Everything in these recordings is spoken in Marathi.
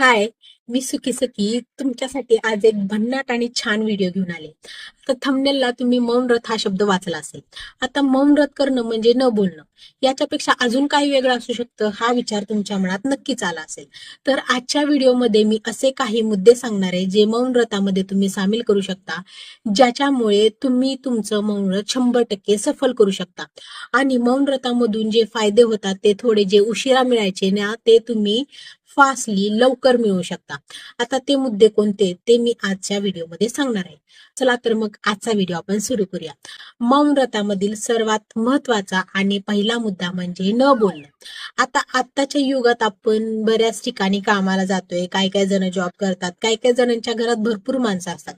हाय मी सुखी सुखी तुमच्यासाठी आज एक भन्नाट आणि छान व्हिडिओ घेऊन आले. आता थंबनेलला तुम्ही मौन व्रत हा शब्द वाचला असेल. आता मौन व्रत करणं म्हणजे न बोलणं. याच्यापेक्षा अजून काही वेगळं असू शकतं हा विचार तुमच्या मनात नक्कीच आला असेल. तर आजच्या व्हिडिओमध्ये मी असे काही मुद्दे सांगणार आहे जे मौन व्रतामध्ये तुम्ही सामील करू शकता ज्याच्यामुळे तुम्ही तुमचं मौन व्रत शंभर टक्के सफल करू शकता. आणि मौन व्रतामधून जे फायदे होतात ते थोडे जे उशिरा मिळायचे ना ते तुम्ही फास्टली लवकर मिळू शकता. आता ते मुद्दे कोणते ते मी आजच्या व्हिडिओमध्ये सांगणार आहे. चला तर मग आजचा व्हिडिओ आपण सुरू करूया. मौन व्रतामधील सर्वात महत्त्वाचा आणि पहिला मुद्दा म्हणजे न बोलणं. आता आत्ताच्या युगात आपण बऱ्याच ठिकाणी कामाला जातोय काही काही जण जॉब करतात काही काही जणांच्या घरात भरपूर माणसं असतात.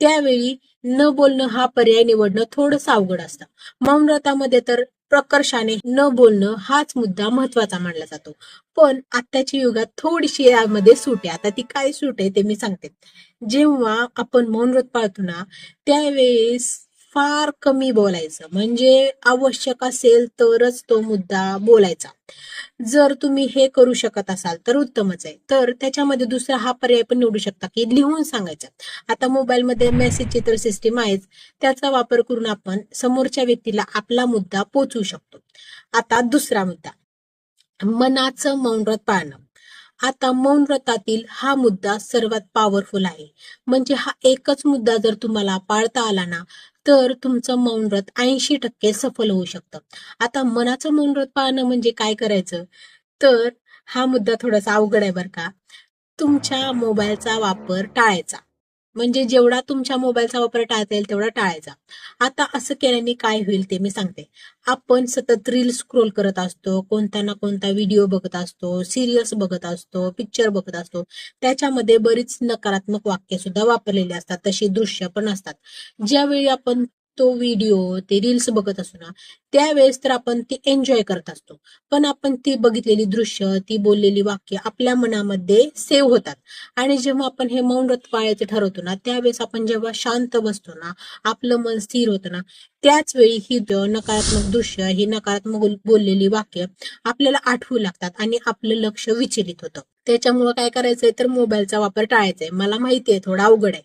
त्यावेळी न बोलणं हा पर्याय निवडणं थोडंसं अवघड असतं. मौन व्रतामध्ये तर प्रकर्षाने न बोलणं हाच मुद्दा महत्त्वाचा मानला जातो. पण आत्ताच्या युगात थोडीशी यामध्ये सूट आहे. आता ती काय सूट आहे ते मी सांगते. जेव्हा आपण मौन व्रत पाळतो ना त्यावेळेस फार कमी बोलायचं. म्हणजे आवश्यक असेल तरच तो मुद्दा बोलायचा. जर तुम्ही हे करू शकत असाल तर उत्तमच आहे. तर त्याच्यामध्ये दुसरा हा पर्याय पण निवडू शकता की लिहून सांगायचं. आता मोबाईलमध्ये मेसेजची तर सिस्टीम आहेच. त्याचा वापर करून आपण समोरच्या व्यक्तीला आपला मुद्दा पोचवू शकतो. आता दुसरा मुद्दा. मनाचं मौन व्रत पाळणं. आता मौन व्रतातील हा मुद्दा सर्वात पॉवरफुल आहे. म्हणजे हा एकच मुद्दा जर तुम्हाला पाळता आला ना तर तुमचं मौन व्रत ऐंशी टक्के सफल होऊ शकतं. आता मनाचं मौन व्रत म्हणजे काय करायचं? तर हा मुद्दा थोडासा अवघड आहे बरं का. तुमच्या मोबाईलचा वापर टाळायचा. म्हणजे जेवढा तुमच्या मोबाईलचा वापर टाळता येईल तेवढा टाळायचा. आता असं केल्याने काय होईल ते मी सांगते. आपण सतत रील स्क्रोल करत असतो कोणता ना कोणता व्हिडिओ बघत असतो सिरियल्स बघत असतो पिक्चर बघत असतो. त्याच्यामध्ये बरीच नकारात्मक वाक्य सुद्धा वापरलेली असतात तशी दृश्य पण असतात. ज्यावेळी आपण तो व्हिडिओ ते रील्स बघत असतो ना त्यावेळेस तर आपण ती एन्जॉय करत असतो. पण आपण ती बघितलेली दृश्य ती बोललेली वाक्य आपल्या मनामध्ये सेव्ह होतात. आणि जेव्हा आपण हे मौन व्रत पाळायचं ठरवतो ना त्यावेळेस आपण जेव्हा शांत बसतो ना आपलं मन स्थिर होतं ना त्याच वेळी ही नकारात्मक दृश्य ही नकारात्मक बोललेली वाक्य आपल्याला आठवू लागतात आणि आपलं लक्ष विचलित होतं. त्याच्यामुळं काय करायचंय तर मोबाईलचा वापर टाळायचा आहे मला माहिती आहे थोडा अवघड आहे.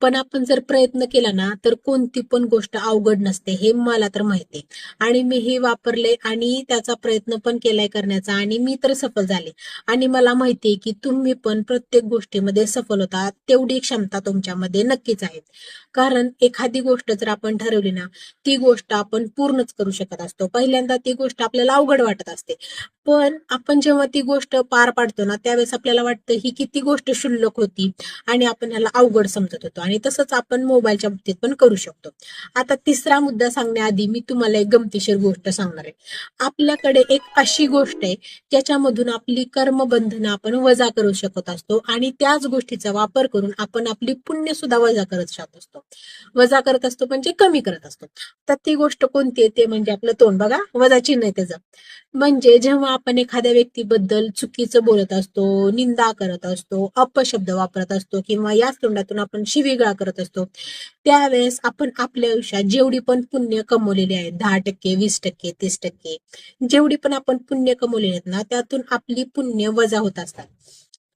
पण आपण जर प्रयत्न केला ना तर कोणती पण गोष्ट अवघड नसते हे मला तर माहिती आणि मी हे वापरले आणि त्याचा प्रयत्न पण केलाय करण्याचा आणि मी तर सफल झाले. आणि मला माहिती आहे की तुम्ही पण प्रत्येक गोष्टीमध्ये सफल होता तेवढी क्षमता तुमच्यामध्ये नक्कीच आहे. कारण एखादी गोष्ट जर आपण ठरवली ना ती गोष्ट आपण पूर्णच करू शकत असतो. पहिल्यांदा ती गोष्ट आपल्याला अवघड वाटत असते. पण आपण जेव्हा ती गोष्ट पार पाडतो ना त्यावेळेस आपल्याला वाटतं ही किती गोष्ट शुल्लक होती आणि आपण ह्याला अवघड समजत होतो. आणि तसंच आपण मोबाईलच्या बाबतीत पण करू शकतो. आता तिसरा मुद्दा सांगण्याआधी मी तुम्हाला एक गमतीशीर गोष्ट सांगणार आहे. आपल्याकडे एक अशी गोष्ट आहे ज्याच्यामधून आपली कर्मबंधनं आपण वजा करू शकत असतो आणि त्याच गोष्टीचा वापर करून आपण आपली पुण्य सुद्धा वजा करत शकत असतो. वजा करत असतो म्हणजे कमी करत असतो. तर ती गोष्ट कोणती आहे? ते म्हणजे आपलं तोंड बघा. वजा चिन्ह आहे त्याचं. म्हणजे जेव्हा आपण एखाद्या व्यक्तीबद्दल चुकीचं बोलत असतो निंदा करत असतो अपशब्द वापरत असतो किंवा याच तोंडातून आपण शिवीगाळ करत असतो त्यावेळेस आपण आपल्या आयुष्यात जेवढी पण पुण्य कमवलेली आहेत दहा टक्के वीस टक्के तीस टक्के जेवढी पण आपण पुण्य कमवलेली आहेत ना त्यातून आपली पुण्य वजा होत असतात.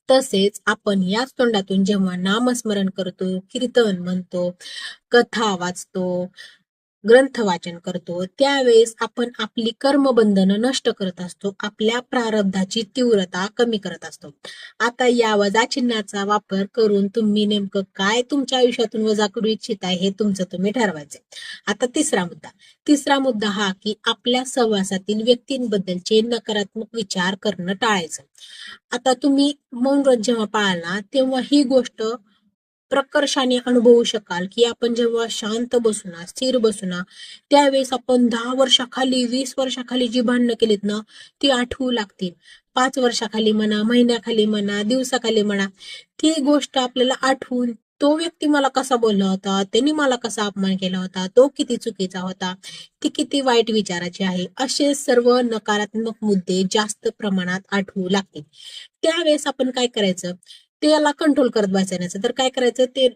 तसेच आपण याच तोंडातून जेव्हा नामस्मरण करतो कीर्तन म्हणतो कथा वाचतो ग्रंथ वाचन करतो त्यावेळेस आपण आपली कर्मबंधनं नष्ट करत असतो आपल्या प्रारब्धाची तीव्रता कमी करत असतो. आता या वजा चिन्हाचा वापर करून तुम्ही नेमकं काय तुमच्या आयुष्यातून वजा करू इच्छित आहे हे तुमचं तुम्ही ठरवायचंय आता तिसरा मुद्दा. तिसरा मुद्दा हा की आपल्या सहवासातील व्यक्तींबद्दलचे नकारात्मक विचार करणं टाळायचं. आता तुम्ही मौन व्रत जेव्हा पाळला तेव्हा ही गोष्ट प्रकर्षाने अनुभवू शकाल की आपण जेव्हा शांत बसू ना स्थिर बसू ना त्यावेळेस आपण दहा वर्षाखाली वीस वर्षाखाली जी भांडणं केलीत ना ती आठवू लागतील. पाच वर्षाखाली म्हणा महिन्याखाली म्हणा दिवसाखाली म्हणा ती गोष्ट आपल्याला आठवून तो व्यक्ती मला कसा बोलला होता त्यांनी मला कसा अपमान केला होता तो किती चुकीचा होता ती किती वाईट विचाराची आहे असे सर्व नकारात्मक मुद्दे जास्त प्रमाणात आठवू लागतील. त्यावेळेस आपण काय करायचं? त्याला कंट्रोल करत बसायचं. तर काय करायचं? ते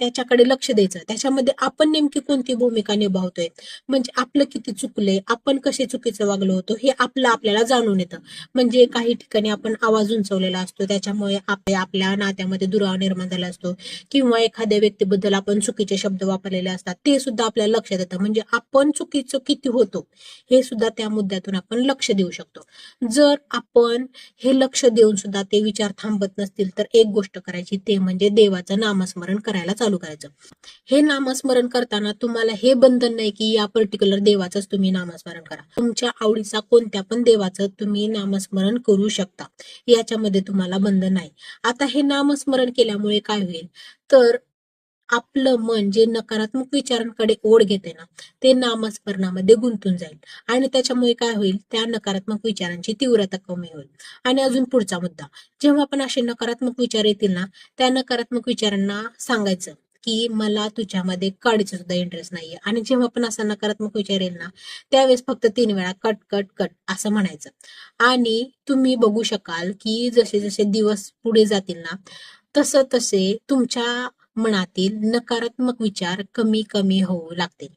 त्याच्याकडे लक्ष द्यायचं. त्याच्यामध्ये आपण नेमकी कोणती भूमिका निभावतोय? म्हणजे आपलं किती चुकलंय? आपण कसे चुकीचं वागलो होतो? हे आपलं आपल्याला जाणून येतं. म्हणजे काही ठिकाणी आपण आवाज उंचवलेला असतो. त्याच्यामुळे आपल्या आपल्या नात्यामध्ये दुरावा निर्माण झाला असतो. किंवा एखाद्या व्यक्तीबद्दल आपण चुकीचे शब्द वापरलेले असतात. ते सुद्धा आपल्याला लक्षात येतं. म्हणजे आपण चुकीचं किती होतो? हे सुद्धा त्या मुद्द्यातून आपण लक्ष देऊ शकतो. जर आपण हे लक्ष देऊन सुद्धा ते विचार थांबत नसतील तर एक गोष्ट करायची. ते म्हणजे देवाचं नामस्मरण करायला चालू करायचं. हे नामस्मरण करताना तुम्हाला हे बंधन नाही की या पर्टिक्युलर देवाचंच तुम्ही नामस्मरण करा. तुमच्या आवडीचा कोणत्या पण देवाचं तुम्ही नामस्मरण करू शकता. याच्यामध्ये तुम्हाला बंधन नाही. आता हे नामस्मरण केल्यामुळे काय होईल? तर आपलं मन जे नकारात्मक विचारांकडे ओढ घेते ना ते नामस्मरणामध्ये गुंतून जाईल. आणि त्याच्यामुळे काय होईल? त्या नकारात्मक विचारांची तीव्रता कमी होईल. आणि अजून पुढचा मुद्दा. जेव्हा आपण असे नकारात्मक विचार येतील ना त्या नकारात्मक विचारांना सांगायचं की मला तुझ्यामध्ये काडीचा सुद्धा इंटरेस्ट नाहीये. आणि जेव्हा पण असा नकारात्मक विचार येईल ना त्यावेळेस फक्त तीन वेळा कट कट कट असं म्हणायचं. आणि तुम्ही बघू शकाल की जसे जसे दिवस पुढे जातील ना तसं तसे तुमच्या मनातील नकारात्मक विचार कमी कमी होऊ लागतील.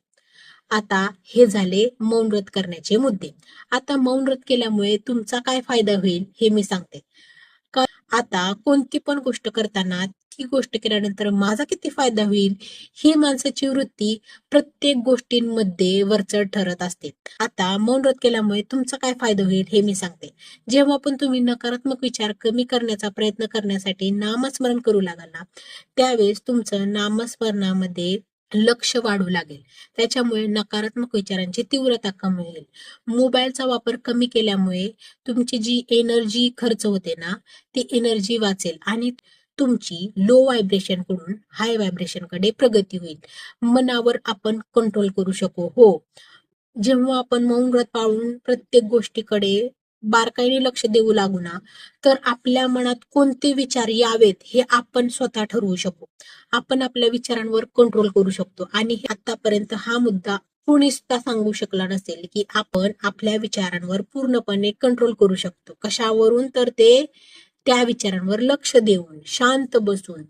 आता हे झाले मौन व्रत करण्याचे मुद्दे. आता मौन व्रत केल्यामुळे तुमचा काय फायदा होईल हे मी सांगते. आता कोणती पण गोष्ट करताना ती गोष्ट केल्यानंतर माझा किती फायदा होईल ही माणसाची वृत्ती प्रत्येक गोष्टींमध्ये वरचढ ठरत असते. आता मौन व्रत केल्यामुळे तुमचा काय फायदा होईल हे मी सांगते. जेव्हा पण तुम्ही नकारात्मक विचार कमी करण्याचा प्रयत्न करण्यासाठी नामस्मरण करू लागाल ना त्यावेळेस तुमचं नामस्मरणामध्ये लक्ष वाढू लागेल. त्याच्यामुळे नकारात्मक विचारांची तीव्रता कमी होईल. मोबाईलचा वापर कमी केल्यामुळे तुमची जी एनर्जी खर्च होते ना ती एनर्जी वाचेल आणि तुमची लो व्हायब्रेशनकडून हाय व्हायब्रेशनकडे प्रगती होईल. मनावर आपण कंट्रोल करू शकू. हो. जेव्हा आपण मौन व्रत पाळून प्रत्येक गोष्टीकडे बारकाईने लक्ष देऊ लागू ना तर आपल्या मनात कोणते विचार यावेत हे आपण स्वतः ठरवू शकू. आपण आपल्या विचारांवर कंट्रोल करू शकतो. आणि आतापर्यंत हा मुद्दा कोणी सुद्धा सांगू शकला नसेल की आपण आपल्या विचारांवर पूर्णपणे कंट्रोल करू शकतो. कशावरून? तर ते त्या विचारांवर लक्ष देऊन शांत बसून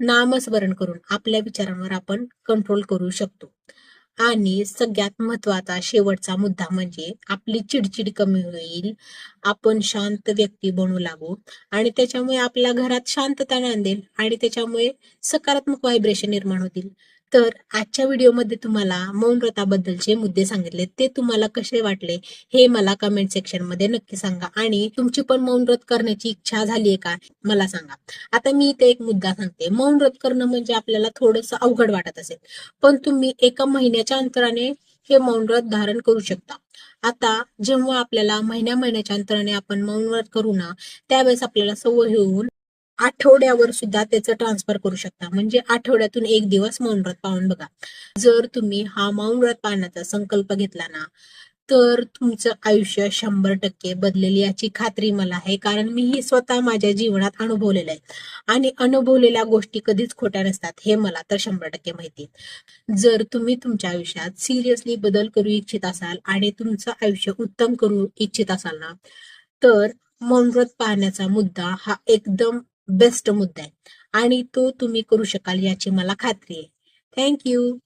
नामस्मरण करून आपल्या विचारांवर आपण कंट्रोल करू शकतो. आणि सगळ्यात महत्त्वाचा शेवटचा मुद्दा म्हणजे आपली चिडचिड कमी होईल. आपण शांत व्यक्ती बनू लागू आणि त्याच्यामुळे आपल्या घरात शांतता नांदेल आणि त्याच्यामुळे सकारात्मक व्हायब्रेशन निर्माण होतील. तर आजच्या व्हिडिओमध्ये तुम्हाला मौन व्रताबद्दलचे मुद्दे सांगितले. ते तुम्हाला कसे वाटले हे मला कमेंट सेक्शनमध्ये नक्की सांगा. आणि तुमची पण मौन व्रत करण्याची इच्छा झाली आहे का मला सांगा. आता मी इथे एक मुद्दा सांगते. मौन व्रत करणं म्हणजे आपल्याला थोडंसं अवघड वाटत असेल. पण तुम्ही एका महिन्याच्या अंतराने हे मौन व्रत धारण करू शकता. आता जेव्हा आपल्याला महिन्या महिन्याच्या अंतराने आपण मौन व्रत करू ना त्यावेळेस आपल्याला सवय होऊन आठवड्यावर सुद्धा त्याचं ट्रान्सफर करू शकता. म्हणजे आठवड्यातून एक दिवस मौन व्रत बघा. जर तुम्ही हा मौन व्रत संकल्प घेतला ना तर तुमचं आयुष्य शंभर टक्के बदलेल याची खात्री मला आहे. कारण मी ही स्वतः माझ्या जीवनात अनुभवलेलं आहे. आणि अनुभवलेल्या गोष्टी कधीच खोट्या नसतात हे मला तर शंभर टक्के माहिती जर तुम्ही तुमच्या आयुष्यात सिरियसली बदल करू इच्छित असाल आणि तुमचं आयुष्य उत्तम करू इच्छित असाल ना तर मौन व्रत पाहण्याचा मुद्दा हा एकदम बेस्ट मुद्दा आहे. आणि तो तुम्ही करू शकाल याची मला खात्री आहे. थँक्यू